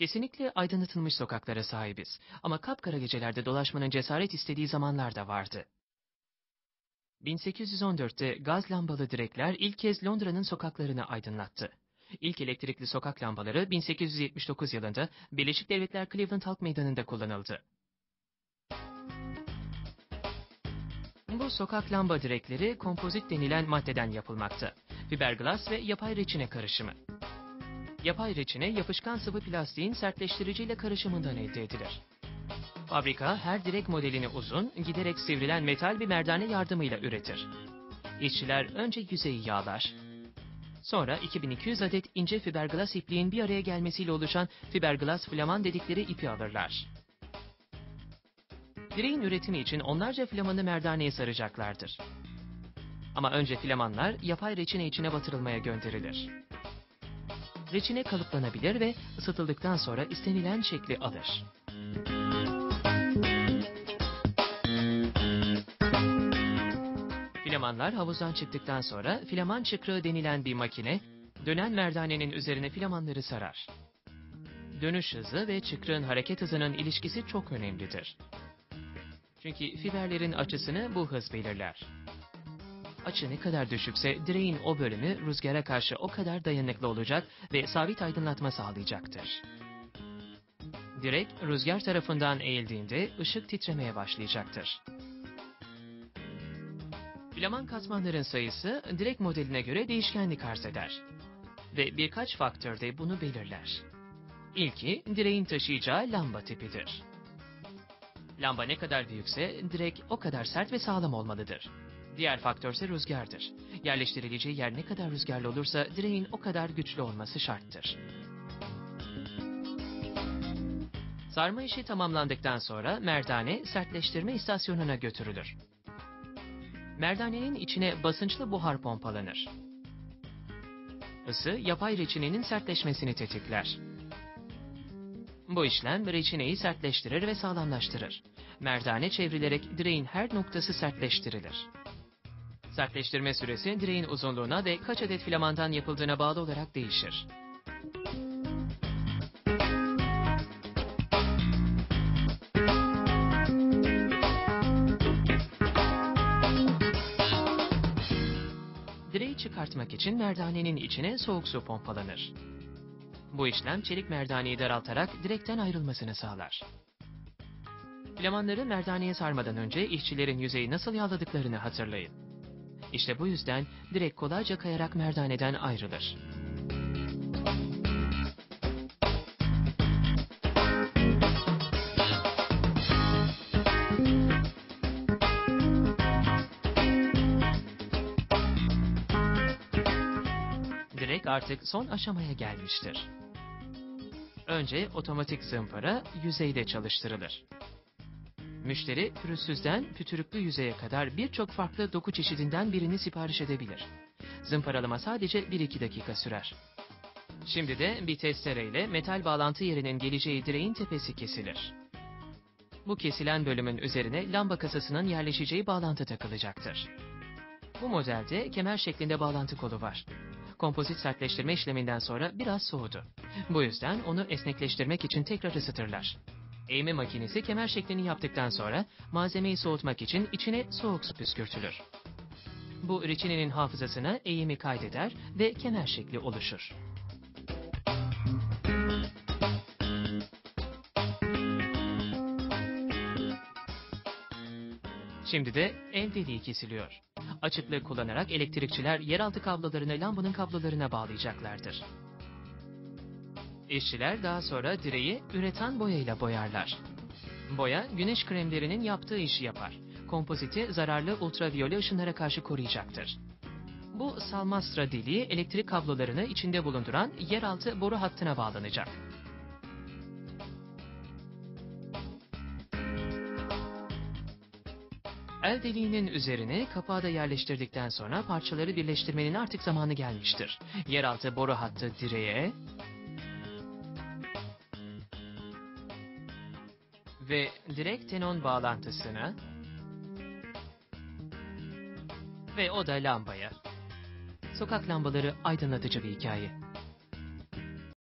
Kesinlikle aydınlatılmış sokaklara sahibiz ama kapkara gecelerde dolaşmanın cesaret istediği zamanlar da vardı. 1814'te gaz lambalı direkler ilk kez Londra'nın sokaklarını aydınlattı. İlk elektrikli sokak lambaları 1879 yılında Birleşik Devletler Cleveland Halk Meydanı'nda kullanıldı. Bu sokak lamba direkleri kompozit denilen maddeden yapılmakta. Fiberglass ve yapay reçine karışımı. Yapay reçine yapışkan sıvı plastiğin sertleştiriciyle karışımından elde edilir. Fabrika her direk modelini uzun, giderek sivrilen metal bir merdane yardımıyla üretir. İşçiler önce yüzeyi yağlar. Sonra 2200 adet ince fiberglass ipliğin bir araya gelmesiyle oluşan fiberglass flaman dedikleri ipi alırlar. Direğin üretimi için onlarca flamanı merdaneye saracaklardır. Ama önce flamanlar yapay reçine içine batırılmaya gönderilir. Reçine kalıplanabilir ve ısıtıldıktan sonra istenilen şekli alır. Filamanlar havuzdan çıktıktan sonra filaman çıkrığı denilen bir makine, dönen merdanenin üzerine filamanları sarar. Dönüş hızı ve çıkrığın hareket hızının ilişkisi çok önemlidir. Çünkü fiberlerin açısını bu hız belirler. Açı ne kadar düşükse direğin o bölümü rüzgara karşı o kadar dayanıklı olacak ve sabit aydınlatma sağlayacaktır. Direk rüzgar tarafından eğildiğinde ışık titremeye başlayacaktır. Filaman katmanların sayısı direk modeline göre değişkenlik arz eder. Ve birkaç faktör de bunu belirler. İlki direğin taşıyacağı lamba tipidir. Lamba ne kadar büyükse direk o kadar sert ve sağlam olmalıdır. Diğer faktör ise rüzgardır. Yerleştirileceği yer ne kadar rüzgarlı olursa direğin o kadar güçlü olması şarttır. Sarma işi tamamlandıktan sonra merdane sertleştirme istasyonuna götürülür. Merdanenin içine basınçlı buhar pompalanır. Isı yapay reçinenin sertleşmesini tetikler. Bu işlem reçineyi sertleştirir ve sağlamlaştırır. Merdane çevrilerek direğin her noktası sertleştirilir. Sertleştirme süresi direğin uzunluğuna ve kaç adet filamandan yapıldığına bağlı olarak değişir. Direği çıkartmak için merdanenin içine soğuk su pompalanır. Bu işlem çelik merdaneyi daraltarak direkten ayrılmasını sağlar. Filamanları merdaneye sarmadan önce işçilerin yüzeyi nasıl yağladıklarını hatırlayın. İşte bu yüzden direk kolayca kayarak merdaneden ayrılır. Direk artık son aşamaya gelmiştir. Önce otomatik zımpara yüzeyde çalıştırılır. Müşteri pürüzsüzden pütürüklü yüzeye kadar birçok farklı doku çeşidinden birini sipariş edebilir. Zımparalama sadece 1-2 dakika sürer. Şimdi de bir testereyle metal bağlantı yerinin geleceği direğin tepesi kesilir. Bu kesilen bölümün üzerine lamba kasasının yerleşeceği bağlantı takılacaktır. Bu modelde kemer şeklinde bağlantı kolu var. Kompozit sertleştirme işleminden sonra biraz soğudu. Bu yüzden onu esnekleştirmek için tekrar ısıtırlar. Eğme makinesi kemer şeklini yaptıktan sonra malzemeyi soğutmak için içine soğuk su püskürtülür. Bu reçinenin hafızasına eğimi kaydeder ve kemer şekli oluşur. Şimdi de el deliği kesiliyor. Açıklığı kullanarak elektrikçiler yeraltı kablolarını lambanın kablolarına bağlayacaklardır. İşçiler daha sonra direği üreten boyayla boyarlar. Boya, güneş kremlerinin yaptığı işi yapar. Kompoziti zararlı ultraviyole ışınlara karşı koruyacaktır. Bu salmastra deliği elektrik kablolarını içinde bulunduran yeraltı boru hattına bağlanacak. El deliğinin üzerine kapağı da yerleştirdikten sonra parçaları birleştirmenin artık zamanı gelmiştir. Yeraltı boru hattı direğe ve direkt tenon bağlantısına ve o da lambaya. Sokak lambaları aydınlatıcı bir hikaye.